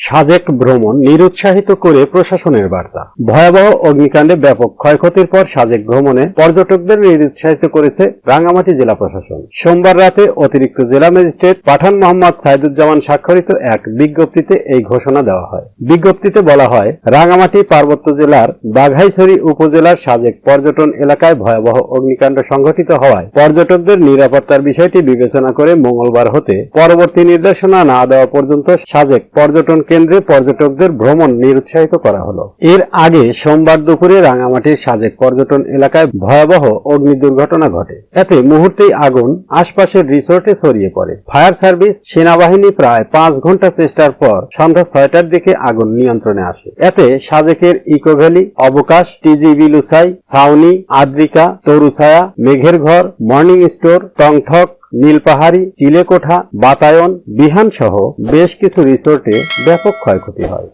সাজেক ভ্রমণ নিরুৎসাহিত করে প্রশাসনের বার্তা। ভয়াবহ অগ্নিকাণ্ডে ব্যাপক ক্ষয়ক্ষতির পর সাজেক ভ্রমণে পর্যটকদের নিরুৎসাহিত করেছে রাঙ্গামাটি জেলা প্রশাসন। সোমবার রাতে অতিরিক্ত জেলা ম্যাজিস্ট্রেট পাঠান মোহাম্মদ সাইদুজ্জামান স্বাক্ষরিত এক বিজ্ঞপ্তিতে এই ঘোষণা দেওয়া হয়। বিজ্ঞপ্তিতে বলা হয়, রাঙ্গামাটি পার্বত্য জেলার বাঘাইছড়ি উপজেলার সাজেক পর্যটন এলাকায় ভয়াবহ অগ্নিকাণ্ড সংঘটিত হওয়ায় পর্যটকদের নিরাপত্তার বিষয়টি বিবেচনা করে মঙ্গলবার হতে পরবর্তী নির্দেশনা না দেওয়া পর্যন্ত সাজেক পর্যটন কেন্দ্রে পর্যটকদের ভ্রমণ নিরুৎসাহিত করা হলো। এর আগে সোমবার দুপুরে রাঙামাটির সাজেক পর্যটন এলাকায় ভয়াবহ অগ্নি দুর্ঘটনা ঘটে। এতে মুহূর্তেই আগুন আশপাশের রিসোর্টে ছড়িয়ে পড়ে। ফায়ার সার্ভিস, সেনাবাহিনী প্রায় পাঁচ ঘণ্টা চেষ্টার পর সন্ধ্যা ছয়টার দিকে আগুন নিয়ন্ত্রণে আসে। এতে সাজেকের eco valley, Abakash, TGB Lushai, Chhauni, Adrika, Taruchhaya, মেঘের ঘর, মর্নিং স্টোর, টংথক নীলপাহাড়ি চিলেকোঠা বাতায়ন বিহান সহ বেশ কিছু রিসোর্টে ব্যাপক ক্ষয়ক্ষতি হয়।